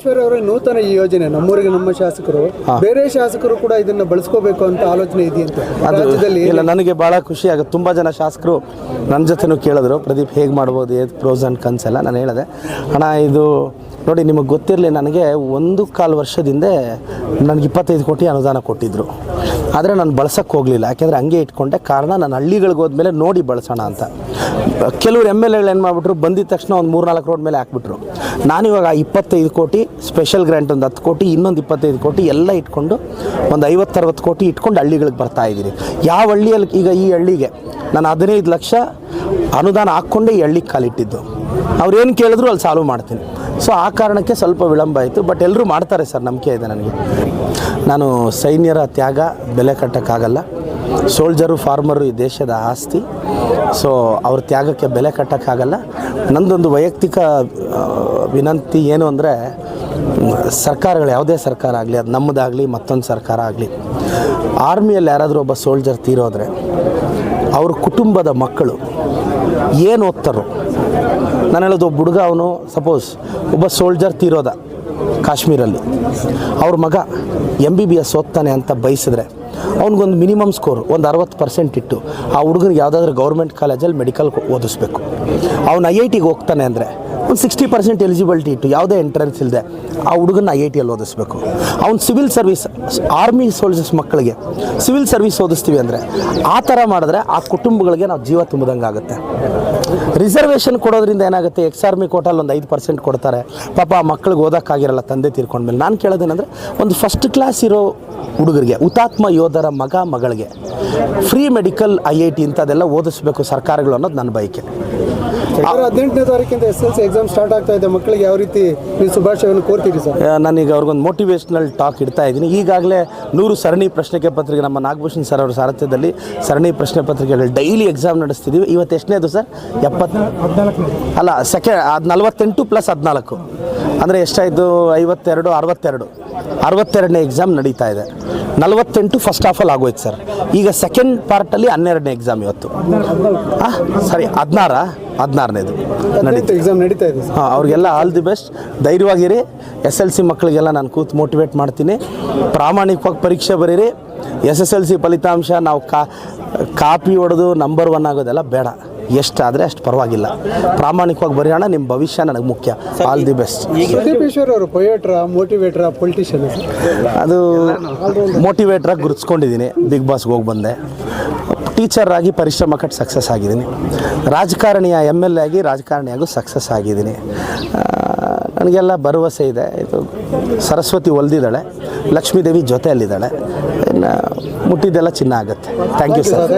ಈಶ್ವರ ಅವರ ನೂತನ ಈ ಯೋಜನೆ. ನಮ್ಮೂರಿಗೆ ನಮ್ಮ ಶಾಸಕರು ಬೇರೆ ಶಾಸಕರು ಕೂಡ ಇದನ್ನ ಬಳಸ್ಕೋಬೇಕು ಅಂತ ಆಲೋಚನೆ ಇದೆಯಂತೆ ರಾಜ್ಯದಲ್ಲಿ ಇಲ್ಲ ನನಗೆ ಬಹಳ ಖುಷಿ ಆಗುತ್ತೆ. ತುಂಬಾ ಜನ ಶಾಸಕರು ನನ್ನ ಜೊತೆನೂ ಕೇಳಿದ್ರು ಪ್ರದೀಪ್ ಹೇಗೆ ಮಾಡ್ಬೋದು? ಏದು ಪ್ರೋಸ್ ಅಂಡ್ ಕನ್ಸ್ ಎಲ್ಲ? ನಾನು ಹೇಳಿದೆ. ಅಣ್ಣ ಇದು ನೋಡಿ ನಿಮಗೆ ಗೊತ್ತಿರಲಿ ನನಗೆ ಒಂದು ಕಾಲು ವರ್ಷದಿಂದ ನನಗೆ ಇಪ್ಪತ್ತೈದು ಕೋಟಿ ಅನುದಾನ ಕೊಟ್ಟಿದ್ದರು ಆದರೆ ನಾನು ಬಳಸೋಕ್ಕೆ ಹೋಗಲಿಲ್ಲ. ಯಾಕೆಂದರೆ ಹಂಗೆ ಇಟ್ಕೊಂಡೆ. ಕಾರಣ ನಾನು ಹಳ್ಳಿಗಳಿಗೆ ಹೋದ್ಮೇಲೆ ನೋಡಿ ಬಳಸೋಣ ಅಂತ. ಕೆಲವರು ಎಂ ಎಲ್ ಎಗಳು ಏನು ಮಾಡಿಬಿಟ್ರು, ಬಂದಿದ ತಕ್ಷಣ ಒಂದು ಮೂರು ನಾಲ್ಕು ರೋಡ್ ಮೇಲೆ ಹಾಕ್ಬಿಟ್ರು. ನಾನಿವಾಗ ಇಪ್ಪತ್ತೈದು ಕೋಟಿ ಸ್ಪೆಷಲ್ ಗ್ರ್ಯಾಂಟ್ ಒಂದು ಹತ್ತು ಕೋಟಿ, ಇನ್ನೊಂದು ಇಪ್ಪತ್ತೈದು ಕೋಟಿ ಎಲ್ಲ ಇಟ್ಕೊಂಡು ಒಂದು ಐವತ್ತರವತ್ತು ಕೋಟಿ ಇಟ್ಕೊಂಡು ಹಳ್ಳಿಗಳಿಗೆ ಬರ್ತಾ ಇದ್ದೀರಿ ಯಾವ ಹಳ್ಳಿಯಲ್ಲಿ, ಈಗ ಈ ಹಳ್ಳಿಗೆ ನಾನು ಹದಿನೈದು ಲಕ್ಷ ಅನುದಾನ ಹಾಕ್ಕೊಂಡೇ ಈ ಹಳ್ಳಿಗೆ ಕಾಲಿಟ್ಟಿದ್ದು. ಅವ್ರೇನು ಕೇಳಿದ್ರು ಅಲ್ಲಿ ಸಾಲ್ವ್ ಮಾಡ್ತೀನಿ. ಸೊ ಆ ಕಾರಣಕ್ಕೆ ಸ್ವಲ್ಪ ವಿಳಂಬ ಆಯಿತು ಬಟ್ ಎಲ್ಲರೂ ಮಾಡ್ತಾರೆ ಸರ್, ನಂಬಿಕೆ ಇದೆ ನನಗೆ. ನಾನು ಸೈನ್ಯರ ತ್ಯಾಗ ಬೆಲೆ ಕಟ್ಟೋಕ್ಕಾಗಲ್ಲ. ಸೋಲ್ಜರು, ಫಾರ್ಮರು ಈ ದೇಶದ ಆಸ್ತಿ. ಸೊ ಅವ್ರ ತ್ಯಾಗಕ್ಕೆ ಬೆಲೆ ಕಟ್ಟೋಕ್ಕಾಗಲ್ಲ. ನಂದೊಂದು ವೈಯಕ್ತಿಕ ವಿನಂತಿ ಏನು ಅಂದರೆ, ಸರ್ಕಾರಗಳು, ಯಾವುದೇ ಸರ್ಕಾರ ಆಗಲಿ, ಅದು ನಮ್ಮದಾಗಲಿ, ಮತ್ತೊಂದು ಸರ್ಕಾರ ಆಗಲಿ, ಆರ್ಮಿಯಲ್ಲಿ ಯಾರಾದರೂ ಒಬ್ಬ ಸೋಲ್ಜರ್ ತೀರೋದ್ರೆ, ಅವ್ರ ಕುಟುಂಬದ ಮಕ್ಕಳು ಏನು ಓದ್ತಾರೋ, ನಾನು ಹೇಳೋದು ಒಬ್ಬ ಹುಡುಗ ಅವನು ಸಪೋಸ್ ಒಬ್ಬ ಸೋಲ್ಜರ್ ತೀರೋದ ಕಾಶ್ಮೀರಲ್ಲಿ, ಅವ್ರ ಮಗ ಎಂ ಬಿ ಬಿ ಎಸ್ ಓದ್ತಾನೆ ಅಂತ ಬಯಸಿದ್ರೆ ಅವ್ನಿಗೊಂದು ಮಿನಿಮಮ್ ಸ್ಕೋರ್, ಒಂದು ಅರವತ್ತು ಪರ್ಸೆಂಟ್ ಇಟ್ಟು ಆ ಹುಡುಗನಿಗೆ ಯಾವುದಾದ್ರೂ ಗೌರ್ಮೆಂಟ್ ಕಾಲೇಜಲ್ಲಿ ಮೆಡಿಕಲ್ ಓದಿಸ್ಬೇಕು. ಅವ್ನು ಐ ಐ ಟಿಗೆ ಹೋಗ್ತಾನೆ ಅಂದರೆ ಒಂದು ಸಿಕ್ಸ್ಟಿ ಪರ್ಸೆಂಟ್ ಎಲಿಜಿಬಿಲಿಟಿ ಇಟ್ಟು ಯಾವುದೇ ಎಂಟ್ರೆನ್ಸ್ ಇಲ್ಲದೆ ಆ ಹುಡುಗನ ಐ ಐ ಟಿಯಲ್ಲಿ ಓದಿಸ್ಬೇಕು. ಅವ್ನು ಸಿವಿಲ್ ಸರ್ವಿಸ್ ಆರ್ಮಿ ಸೋಲ್ಜರ್ಸ್ ಮಕ್ಕಳಿಗೆ ಸಿವಿಲ್ ಸರ್ವಿಸ್ ಓದಿಸ್ತೀವಿ ಅಂದರೆ ಆ ಥರ ಮಾಡಿದ್ರೆ ಆ ಕುಟುಂಬಗಳಿಗೆ ನಾವು ಜೀವ ತುಂಬಿದಂಗೆ ಆಗುತ್ತೆ. ರಿಸರ್ವೇಷನ್ ಕೊಡೋದ್ರಿಂದ ಏನಾಗುತ್ತೆ ಎಕ್ಸ್ ಆರ್ಮಿ ಕೋಟಲ್ಲಿ ಒಂದು ಐದು ಪರ್ಸೆಂಟ್ ಕೊಡ್ತಾರೆ. ಪಾಪ ಆ ಮಕ್ಳಿಗೆ ಓದೋಕ್ಕಾಗಿರಲ್ಲ, ತಂದೆ ತೀರ್ಕೊಂಡ್ಮೇಲೆ ನಾನು ಕೇಳೋದೇನೆಂದರೆ, ಒಂದು ಫಸ್ಟ್ ಕ್ಲಾಸ್ ಇರೋ ಹುಡುಗರಿಗೆ, ಹುತಾತ್ಮ ಯೋಧರ ಮಗ ಮಗಳಿಗೆ free medical I I T ಇಂಥದ್ದೆಲ್ಲ ಓದಿಸ್ಬೇಕು ಸರ್ಕಾರಗಳು ಅನ್ನೋದು ನನ್ನ ಬಯಕೆ. ಹದಿನೆಂಟನೇ ತಾರೀಕಿಂದ S L C exam start ಆಗ್ತಾ ಇದೆ. ಮಕ್ಕಳಿಗೆ ಯಾವ ರೀತಿ ನೀವು ಶುಭಾಶಯವನ್ನು ಕೋರ್ತೀರಿ ಸರ್? ನಾನೀಗ ಅವ್ರಿಗೊಂದು ಮೋಟಿವೇಶ್ನಲ್ ಟಾಕ್ ಇಡ್ತಾ ಇದ್ದೀನಿ. ಈಗಾಗಲೇ ನೂರು ಸರಣಿ ಪ್ರಶ್ನೆ ಪತ್ರಿಕೆ ನಮ್ಮ ನಾಗಭೂಷಣ್ ಸರ್ ಅವರ ಸಾರಥ್ಯದಲ್ಲಿ ಸರಣಿ ಪ್ರಶ್ನೆ ಪತ್ರಿಕೆಗಳು ಡೈಲಿ ಎಕ್ಸಾಮ್ ನಡೆಸ್ತಿದ್ದೀವಿ ಇವತ್ತು ಎಷ್ಟನೇದು ಸರ್? ಎಪ್ಪತ್ತ ಅಲ್ಲ ಸೆಕೆಂಡ್ ಅದು ನಲವತ್ತೆಂಟು ಪ್ಲಸ್ ಹದಿನಾಲ್ಕು. ಅಂದರೆ ಎಷ್ಟಾಯಿತು? ಐವತ್ತೆರಡು ಅರವತ್ತೆರಡು. ಅರವತ್ತೆರಡನೇ ಎಕ್ಸಾಮ್ ನಡೀತಾ ಇದೆ. ನಲವತ್ತೆಂಟು ಫಸ್ಟ್ ಹಾಫಲ್ಲಿ ಆಗೋಯ್ತು ಸರ್ ಈಗ ಸೆಕೆಂಡ್ ಪಾರ್ಟಲ್ಲಿ ಹನ್ನೆರಡನೇ ಎಕ್ಸಾಮ್ ಇವತ್ತು. ಹಾಂ ಸರಿ ಹದಿನಾರ ಹದಿನಾರನೇದು ನಡೀತು. ಎಕ್ಸಾಮ್ ನಡೀತಾ ಇದೆ ಹಾಂ ಅವ್ರಿಗೆಲ್ಲ ಆಲ್ ದಿ ಬೆಸ್ಟ್ ಧೈರ್ಯವಾಗಿರಿ. ಎಸ್ ಎಲ್ ಸಿ ಮಕ್ಕಳಿಗೆಲ್ಲ ನಾನು ಕೂತು ಮೋಟಿವೇಟ್ ಮಾಡ್ತೀನಿ. ಪ್ರಾಮಾಣಿಕವಾಗಿ ಪರೀಕ್ಷೆ ಬರೀರಿ. ಎಸ್ ಎಸ್ ಎಲ್ ಸಿ ಫಲಿತಾಂಶ ನಾವು ಕಾ ಕಾಪಿ ಹೊಡೆದು ನಂಬರ್ ಒನ್ ಆಗೋದೆಲ್ಲ ಬೇಡ. ಎಷ್ಟಾದರೆ ಅಷ್ಟು ಪರವಾಗಿಲ್ಲ. ಪ್ರಾಮಾಣಿಕವಾಗಿ ಬರೆಯೋಣ ನಿಮ್ಮ ಭವಿಷ್ಯ ನನಗೆ ಮುಖ್ಯ. ಆಲ್ ದಿ ಬೆಸ್ಟ್ ಅವರು ಪೊಯೇಟ್ರ ಮೋಟಿವೇಟ್ರ ಪೊಲಿಟಿಷಿಯನ್ ಅದು ಮೋಟಿವೇಟ್ರಾಗಿ ಗುರುತಿಸ್ಕೊಂಡಿದ್ದೀನಿ ಬಿಗ್ ಬಾಸ್ಗೆ ಹೋಗಿ ಬಂದೆ ಟೀಚರ್ ಆಗಿ ಪರಿಶ್ರಮ ಕಟ್ಟು ಸಕ್ಸಸ್ ಆಗಿದ್ದೀನಿ ರಾಜಕಾರಣಿಯ ಎಂ ಎಲ್ ಎ ಆಗಿ ರಾಜಕಾರಣಿಯಾಗೂ ಸಕ್ಸಸ್ ಆಗಿದ್ದೀನಿ ನನಗೆಲ್ಲ ಭರವಸೆ ಇದೆ. ಇದು ಸರಸ್ವತಿ ಒಲ್ದಿದ್ದಾಳೆ ಲಕ್ಷ್ಮೀದೇವಿ ಜೊತೆಯಲ್ಲಿದ್ದಾಳೆ. ಇನ್ನು ಮುಟ್ಟಿದ್ದೆಲ್ಲ ಚಿನ್ನ ಆಗುತ್ತೆ. Thank you sir